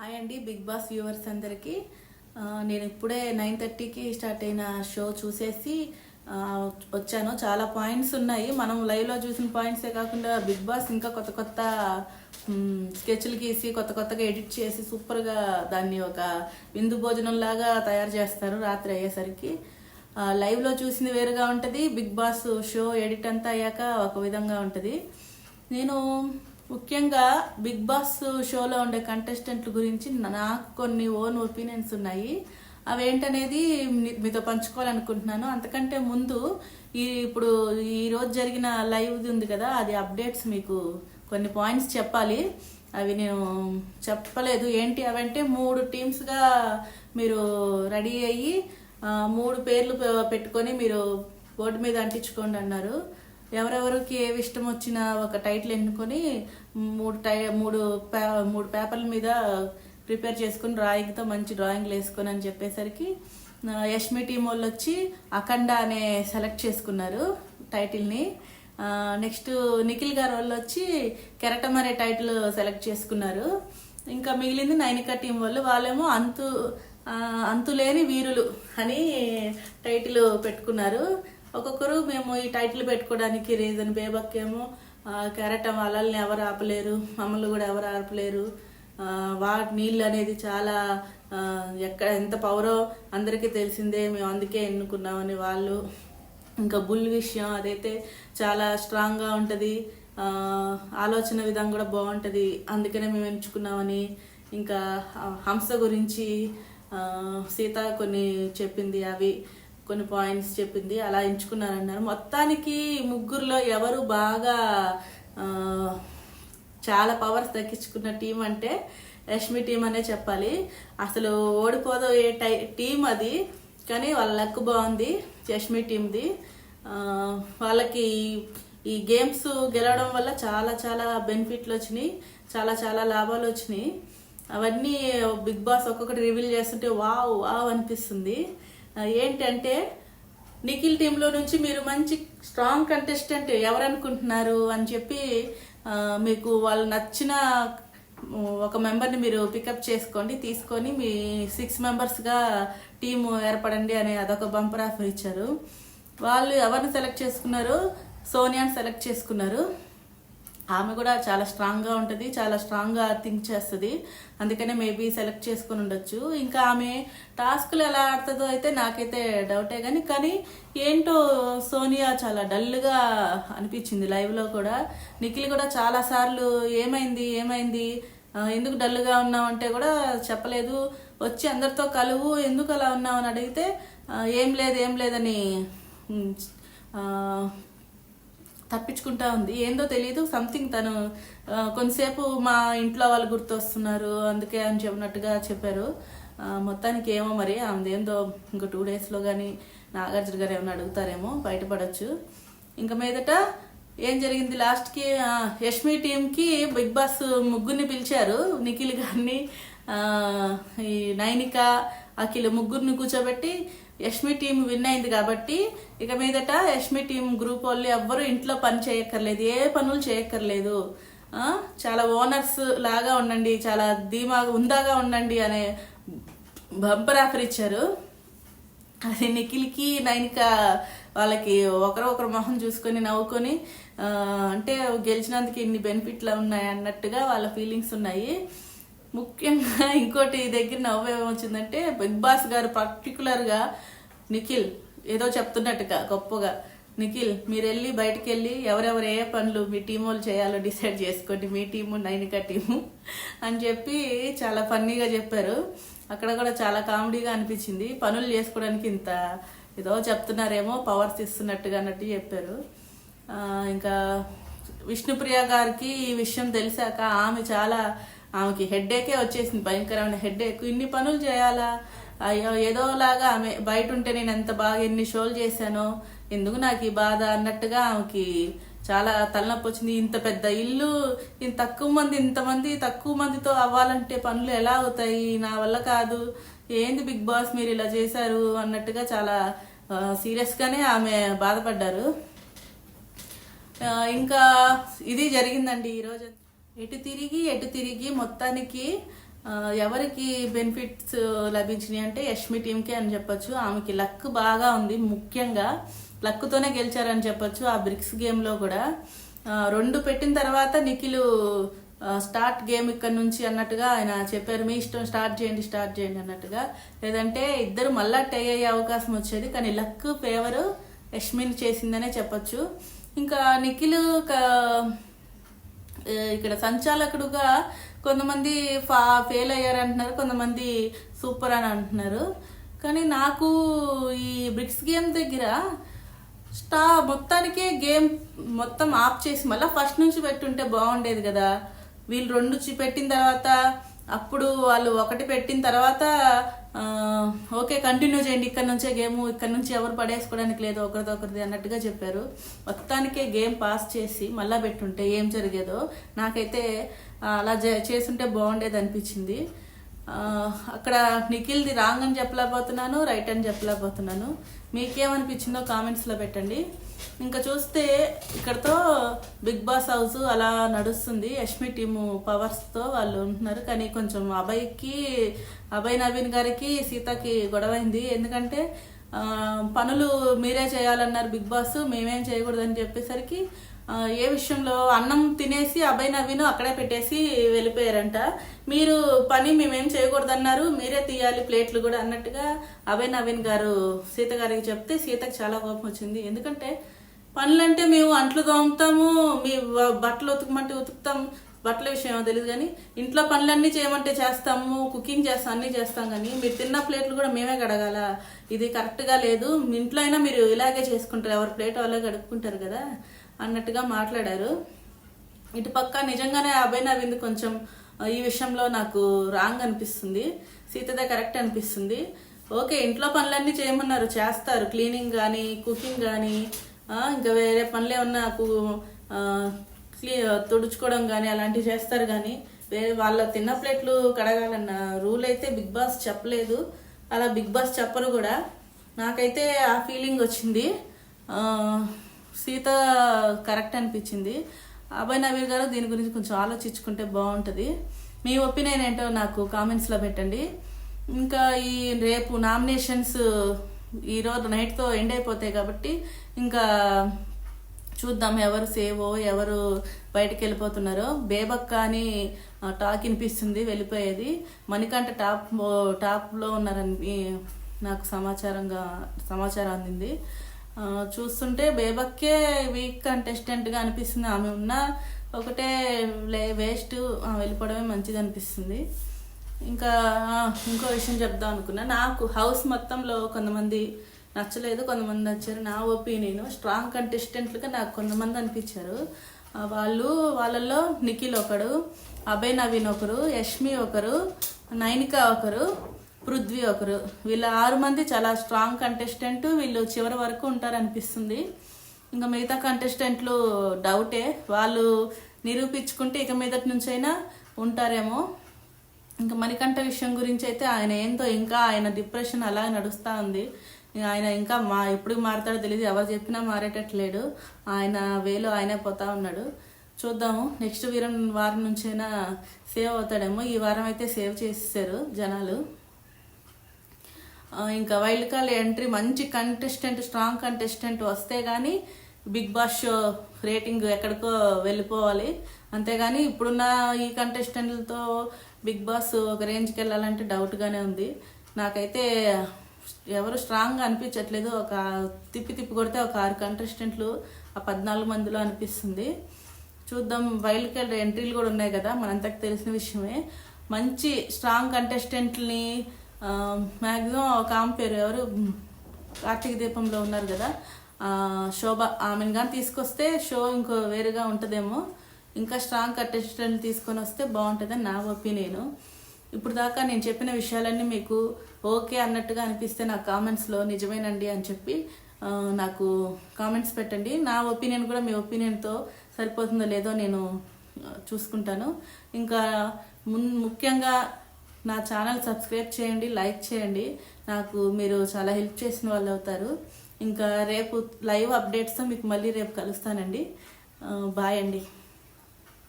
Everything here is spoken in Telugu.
హాయ్ అండి బిగ్ బాస్ వ్యూవర్స్ అందరికీ. నేను ఇప్పుడే నైన్ థర్టీకి స్టార్ట్ అయిన షో చూసేసి వచ్చాను. చాలా పాయింట్స్ ఉన్నాయి. మనం లైవ్లో చూసిన పాయింట్సే కాకుండా బిగ్ బాస్ ఇంకా కొత్త కొత్త స్కెచ్లు గీసి కొత్త కొత్తగా ఎడిట్ చేసి సూపర్గా దాన్ని ఒక విందు భోజనం లాగా తయారు చేస్తారు రాత్రి అయ్యేసరికి. లైవ్లో చూసింది వేరుగా ఉంటుంది. బిగ్ బాస్ షో ఎడిట్ అంతా అయ్యాక ఒక విధంగా ఉంటుంది. నేను ముఖ్యంగా బిగ్ బాస్ షోలో ఉండే కంటెస్టెంట్ల గురించి నాకు కొన్ని ఓన్ ఒపీనియన్స్ ఉన్నాయి. అవేంటనేది మీ- మీతో పంచుకోవాలనుకుంటున్నాను. అంతకంటే ముందు ఈ ఇప్పుడు ఈ రోజు జరిగిన లైవ్ది ఉంది కదా అది అప్డేట్స్ మీకు కొన్ని పాయింట్స్ చెప్పాలి. అవి నేను చెప్పలేదు. ఏంటి అవంటే మూడు టీమ్స్గా మీరు రెడీ అయ్యి మూడు పేర్లు పెట్టుకొని మీరు బోర్డు మీద అంటించుకోండి అన్నారు. ఎవరెవరికి ఏవి ఇష్టం వచ్చిన ఒక టైటిల్ ఎన్నుకొని మూడు టై మూడు పే మూడు పేపర్ల మీద ప్రిపేర్ చేసుకుని డ్రాయింగ్తో మంచి డ్రాయింగ్లు వేసుకొని అని చెప్పేసరికి యష్మి టీం వాళ్ళు వచ్చి అఖండ అనే సెలెక్ట్ చేసుకున్నారు టైటిల్ని. నెక్స్ట్ నిఖిల్ గారు వాళ్ళు వచ్చి కెరటం అనే టైటిల్ సెలెక్ట్ చేసుకున్నారు. ఇంకా మిగిలింది నైనికా టీం వాళ్ళు వాళ్ళేమో అంతు అంతులేని వీరులు అని టైటిల్ పెట్టుకున్నారు. ఒక్కొక్కరు మేము ఈ టైటిల్ పెట్టుకోవడానికి రీజన్ బేబక్ ఏమో కెరటం వాళ్ళని ఎవరు ఆపలేరు మమ్మల్ని కూడా ఎవరు ఆపలేరు. వా వాటి నీళ్ళు అనేది చాలా ఎక్కడ ఎంత పవరో అందరికీ తెలిసిందే మేము అందుకే ఎన్నుకున్నామని వాళ్ళు. ఇంకా బుల్ విషయం అదైతే చాలా స్ట్రాంగ్గా ఉంటుంది. ఆలోచన విధానం కూడా బాగుంటుంది. అందుకనే మేము ఎంచుకున్నామని. ఇంకా హంస గురించి సీత కొన్ని చెప్పింది అవి. కొన్ని పాయింట్స్ చెప్పింది అలా ఎంచుకున్నారన్నారు. మొత్తానికి ముగ్గురులో ఎవరు బాగా చాలా పవర్స్ దక్కించుకున్న టీం అంటే రష్మి టీం అనే చెప్పాలి. అసలు ఓడిపోదో ఏ టై టీం అది కానీ వాళ్ళ లక్ బాగుంది యష్మి టీంది వాళ్ళకి ఈ గేమ్స్ గెలవడం వల్ల చాలా చాలా బెనిఫిట్లు వచ్చినాయి చాలా చాలా లాభాలు వచ్చినాయి. అవన్నీ బిగ్ బాస్ ఒక్కొక్కటి రివీల్ చేస్తుంటే వావ్ వావ్ అనిపిస్తుంది. ఏంటంటే నిఖిల్ టీంలో నుంచి మీరు మంచి స్ట్రాంగ్ కంటెస్టెంట్ ఎవరనుకుంటున్నారు అని చెప్పి మీకు వాళ్ళు నచ్చిన ఒక మెంబర్ని మీరు పికప్ చేసుకోండి తీసుకొని మీ సిక్స్ మెంబర్స్గా టీం ఏర్పడండి అనే అదొక బంపర్ ఆఫర్ ఇచ్చారు. వాళ్ళు ఎవరిని సెలెక్ట్ చేసుకున్నారు సోనియాని సెలెక్ట్ చేసుకున్నారు. ఆమె కూడా చాలా స్ట్రాంగ్గా ఉంటుంది చాలా స్ట్రాంగ్గా థింక్ చేస్తుంది. అందుకనే మేబీ సెలెక్ట్ చేసుకుని ఉండొచ్చు. ఇంకా ఆమె టాస్క్లు ఎలా ఆడుతుందో అయితే నాకైతే డౌటే కానీ కానీ ఏంటో సోనియా చాలా డల్గా అనిపించింది లైవ్లో కూడా. నిఖిల్ కూడా చాలా సార్లు ఏమైంది ఏమైంది ఎందుకు డల్గా ఉన్నావు అంటే కూడా చెప్పలేదు. వచ్చి అందరితో కలువు ఎందుకు అలా ఉన్నావు అని అడిగితే ఏం లేదు ఏం లేదని తప్పించుకుంటా ఉంది. ఏందో తెలియదు సంథింగ్ తను కొంతసేపు మా ఇంట్లో వాళ్ళు గుర్తొస్తున్నారు. అందుకే అని చెప్పినట్టుగా చెప్పారు. మొత్తానికి ఏమో మరి అందేందో ఏందో ఇంకో టూ డేస్లో కానీ నాగార్జున గారు ఏమైనా అడుగుతారేమో బయటపడచ్చు. ఇంకా మీదట ఏం జరిగింది? లాస్ట్కి యష్మి టీంకి బిగ్ బాస్ ముగ్గురిని పిలిచారు. నిఖిల్ గారిని ఈ నైనిక అఖిల్ ముగ్గురిని కూర్చోబెట్టి యష్మి టీం విన్ అయింది కాబట్టి ఇక మీదట యష్మి టీం గ్రూప్ వాళ్ళు ఎవ్వరు ఇంట్లో పని చేయక్కర్లేదు ఏ పనులు చేయక్కర్లేదు. చాలా ఓనర్స్ లాగా ఉండండి చాలా ధీమాగా ఉందాగా ఉండండి అనే బంపర్ ఆఫర్ ఇచ్చారు. అది నిఖిల్కి నైనిక వాళ్ళకి ఒకరు ఒకరు మొహం చూసుకొని నవ్వుకొని అంటే గెలిచినందుకు ఇన్ని బెనిఫిట్లు ఉన్నాయి అన్నట్టుగా వాళ్ళ ఫీలింగ్స్ ఉన్నాయి. ముఖ్యంగా ఇంకోటి దగ్గర నవ్వు ఏమొచ్చిందంటే బిగ్ బాస్ గారు పర్టికులర్గా నిఖిల్ ఏదో చెప్తున్నట్టుగా గొప్పగా. నిఖిల్ మీరు వెళ్ళి బయటకు వెళ్ళి ఎవరెవరు ఏ పనులు మీ టీం వాళ్ళు చేయాలో డిసైడ్ చేసుకోండి మీ టీము నైనిక టీము అని చెప్పి చాలా ఫన్నీగా చెప్పారు. అక్కడ కూడా చాలా కామెడీగా అనిపించింది. పనులు చేసుకోవడానికి ఇంత ఏదో చెప్తున్నారేమో పవర్స్ ఇస్తున్నట్టుగా అన్నట్టు చెప్పారు. ఇంకా విష్ణుప్రియ గారికి ఈ విషయం తెలిసాక ఆమె చాలా ఆమెకి హెడ్ఏకే వచ్చేసింది భయంకరమైన హెడ్ఏక్ ఇన్ని పనులు చేయాలా? అయ్యో ఏదోలాగా ఆమె బయట ఉంటే నేను ఎంత బాగా ఎన్ని షోలు చేశానో. ఎందుకు నాకు ఈ బాధ? అన్నట్టుగా ఆమెకి చాలా తలనొప్పి వచ్చింది. ఇంత పెద్ద ఇల్లు ఇంత తక్కువ మంది ఇంతమంది తక్కువ మందితో అవ్వాలంటే పనులు ఎలా అవుతాయి? నా వల్ల కాదు. ఏంది బిగ్ బాస్ మీరు ఇలా చేశారు? అన్నట్టుగా చాలా సీరియస్గానే ఆమె బాధపడ్డారు. ఇంకా ఇది జరిగిందండి ఈరోజు ఎటు తిరిగి ఎటు తిరిగి మొత్తానికి ఎవరికి బెనిఫిట్స్ లభించినాయి అంటే యష్మి టీంకే అని చెప్పొచ్చు. ఆమెకి లక్ బాగా ఉంది ముఖ్యంగా లక్తోనే గెలిచారని చెప్పొచ్చు ఆ బ్రిక్స్ గేమ్లో కూడా. రెండు పెట్టిన తర్వాత నిఖిల్ స్టార్ట్ గేమ్ ఇక్కడ నుంచి అన్నట్టుగా ఆయన చెప్పారు మీ ఇష్టం స్టార్ట్ చేయండి స్టార్ట్ చేయండి అన్నట్టుగా. లేదంటే ఇద్దరు మళ్ళా టై అయ్యే అవకాశం వచ్చేది కానీ లక్ ఫేవరు యష్మిన్ చేసిందనే చెప్పొచ్చు. ఇంకా నిఖిల్ ఇక్కడ సంచాలకుడుగా కొంతమంది ఫా ఫెయిల్ అయ్యారు అంటున్నారు కొంతమంది సూపర్ అని అంటున్నారు. కానీ నాకు ఈ బ్రిక్స్ గేమ్ దగ్గర స్టా మొత్తానికే గేమ్ మొత్తం ఆఫ్ చేసి మళ్ళీ ఫస్ట్ నుంచి పెట్టుంటే బాగుండేది కదా. వీళ్ళు రెండు పెట్టిన తర్వాత అప్పుడు వాళ్ళు ఒకటి పెట్టిన తర్వాత ఓకే కంటిన్యూ చేయండి. ఇక్కడ నుంచే గేమ్ ఇక్కడ నుంచి ఎవరు పడేసుకోవడానికి లేదు ఒకరిది ఒకరిది అన్నట్టుగా చెప్పారు. మొత్తానికే గేమ్ పాస్ చేసి మళ్ళా పెట్టుంటే ఏం జరిగేదో నాకైతే అలా చేస్తుంటే చేసుంటే బాగుండేది అనిపించింది. అక్కడ నిఖిల్ది రాంగ్ అని చెప్పలేకపోతున్నాను రైట్ అని చెప్పలేకపోతున్నాను. మీకేమనిపించిందో కామెంట్స్లో పెట్టండి. ఇంకా చూస్తే ఇక్కడతో బిగ్ బాస్ హౌస్ అలా నడుస్తుంది. యష్మి టీము పవర్స్తో వాళ్ళు ఉంటున్నారు. కానీ కొంచెం అభయ్కి అభయ్ నవీన్ గారికి సీతకి గొడవైంది. ఎందుకంటే పనులు మీరే చేయాలన్నారు బిగ్ బాస్. మేమేం చేయకూడదని చెప్పేసరికి ఏ విషయంలో అన్నం తినేసి అభయ నవీను అక్కడే పెట్టేసి వెళ్ళిపోయారంట. మీరు పని మేమేం చేయకూడదన్నారు మీరే తీయాలి ప్లేట్లు కూడా అన్నట్టుగా అభయ నవీన్ గారు సీత గారికి చెప్తే సీతకు చాలా కోపం వచ్చింది. ఎందుకంటే పనులంటే మేము అంట్లు తోముతాము మీ బట్టలు ఉతుకమంటే ఉతుకుతాం బట్టల విషయం ఏమో తెలియదు కానీ ఇంట్లో పనులన్నీ చేయమంటే చేస్తాము కుకింగ్ చేస్తాం అన్నీ చేస్తాం కానీ మీరు తిన్న ప్లేట్లు కూడా మేమే కడగాల? ఇది కరెక్ట్గా లేదు. మీ ఇంట్లో అయినా మీరు ఇలాగే చేసుకుంటారు. ఎవరి ప్లేట్ వాళ్ళే కడుక్కుంటారు కదా. అన్నట్టుగా మాట్లాడారు. ఇటు పక్క నిజంగానే అభయ్ నవీంద్ కొంచెం ఈ విషయంలో నాకు రాంగ్ అనిపిస్తుంది. సీతదే కరెక్ట్ అనిపిస్తుంది. ఓకే ఇంట్లో పనులన్నీ చేయమన్నారు. చేస్తారు. క్లీనింగ్ కానీ కుకింగ్ కానీ ఇంకా వేరే పనులు ఏమన్నా క్లీ తుడుచుకోవడం కానీ అలాంటివి చేస్తారు కానీ వేరే వాళ్ళ తిన్న ప్లేట్లు కడగాలన్న రూల్ అయితే బిగ్ బాస్ చెప్పలేదు. అలా బిగ్ బాస్ చెప్పరు కూడా. నాకైతే ఆ ఫీలింగ్ వచ్చింది. సీత కరెక్ట్ అనిపించింది. అభయ్ నవీర్ గారు దీని గురించి కొంచెం ఆలోచించుకుంటే బాగుంటుంది. మీ ఒపీనియన్ ఏంటో నాకు కామెంట్స్లో పెట్టండి. ఇంకా ఈ రేపు నామినేషన్స్ ఈరోజు నైట్తో ఎండ్ అయిపోతాయి కాబట్టి ఇంకా చూద్దాం ఎవరు సేవో ఎవరు బయటకు వెళ్ళిపోతున్నారో. బేబక్క అని టాక్ వినిపిస్తుంది వెళ్ళిపోయేది. మణికంఠ టాప్ టాప్లో ఉన్నారని నాకు సమాచారంగా సమాచారం అందింది. చూస్తుంటే బేబక్కే వీక్ కంటెస్టెంట్గా అనిపిస్తుంది. ఆమె ఉన్న ఒకటే లే వేస్ట్ వెళ్ళిపోవడమే మంచిది అనిపిస్తుంది. ఇంకా ఇంకో విషయం చెప్దాం అనుకున్నా. నాకు హౌస్ మొత్తంలో కొంతమంది నచ్చలేదు కొంతమంది నచ్చారు. నా ఒపీనియన్ స్ట్రాంగ్ కంటెస్టెంట్లుగా నాకు కొంతమంది అనిపించారు. వాళ్ళు వాళ్ళల్లో నిఖిల్ ఒకడు అభయ్ నవీన్ ఒకరు యష్మి ఒకరు నైనిక ఒకరు పృథ్వీ ఒకరు. వీళ్ళ ఆరు మంది చాలా స్ట్రాంగ్ కంటెస్టెంట్ వీళ్ళు చివరి వరకు ఉంటారనిపిస్తుంది. ఇంకా మిగతా కంటెస్టెంట్లు డౌటే వాళ్ళు నిరూపించుకుంటే ఇక మీదటి నుంచైనా ఉంటారేమో. ఇంకా మణికంఠ విషయం గురించి అయితే ఆయన ఏందో ఇంకా ఆయన డిప్రెషన్ అలా నడుస్తూ ఉంది. ఇంకా ఆయన ఇంకా మా ఎప్పుడు మారుతాడో తెలియదు ఎవరు చెప్పినా మారేటట్లేడు. ఆయన వేలో ఆయనే పోతా ఉన్నాడు. చూద్దాము. నెక్స్ట్ వీరం వారం నుంచైనా సేవ్ అవుతాడేమో. ఈ వారం అయితే సేవ్ చేసేసారు జనాలు. ఇంకా వైల్డ్ కార్డ్ ఎంట్రీ మంచి కంటెస్టెంట్ స్ట్రాంగ్ కంటెస్టెంట్ వస్తే కానీ బిగ్ బాస్ షో రేటింగ్ ఎక్కడికో వెళ్ళిపోవాలి. అంతేగాని ఇప్పుడున్న ఈ కంటెస్టెంట్లతో బిగ్ బాస్ ఒక రేంజ్కి వెళ్ళాలంటే డౌట్గానే ఉంది. నాకైతే ఎవరు స్ట్రాంగ్గా అనిపించట్లేదు. ఒక తిప్పి తిప్పి కొడితే ఒక ఆరు కంటెస్టెంట్లు ఆ పద్నాలుగు మందిలో అనిపిస్తుంది. చూద్దాం వైల్డ్ కార్డ్ ఎంట్రీలు కూడా ఉన్నాయి కదా మనంతకు తెలిసిన విషయమే. మంచి స్ట్రాంగ్ కంటెస్టెంట్ని మ్యాక్సిమం ఒక ఆమె పేరు ఎవరు? కార్తీక దీపంలో ఉన్నారు కదా. శోభ ఆమెను కానీ తీసుకొస్తే షో ఇంకో వేరుగా ఉంటుందేమో. ఇంకా స్ట్రాంగ్ కంటెస్టెంట్ తీసుకొని వస్తే బాగుంటుందని నా ఒపీనియన్. ఇప్పుడు దాకా నేను చెప్పిన విషయాలన్నీ మీకు ఓకే అన్నట్టుగా అనిపిస్తే నా కామెంట్స్లో నిజమేనండి అని చెప్పి నాకు కామెంట్స్ పెట్టండి. నా ఒపీనియన్ కూడా మీ ఒపీనియన్తో సరిపోతుందో లేదో నేను చూసుకుంటాను. ఇంకా మున్ ముఖ్యంగా నా ఛానల్ సబ్స్క్రైబ్ చేయండి లైక్ చేయండి. నాకు మీరు చాలా హెల్ప్ చేసిన వాళ్ళు అవుతారు. ఇంకా రేపు లైవ్ అప్డేట్స్తో మీకు మళ్ళీ రేపు కలుస్తానండి. బాయ్ అండి.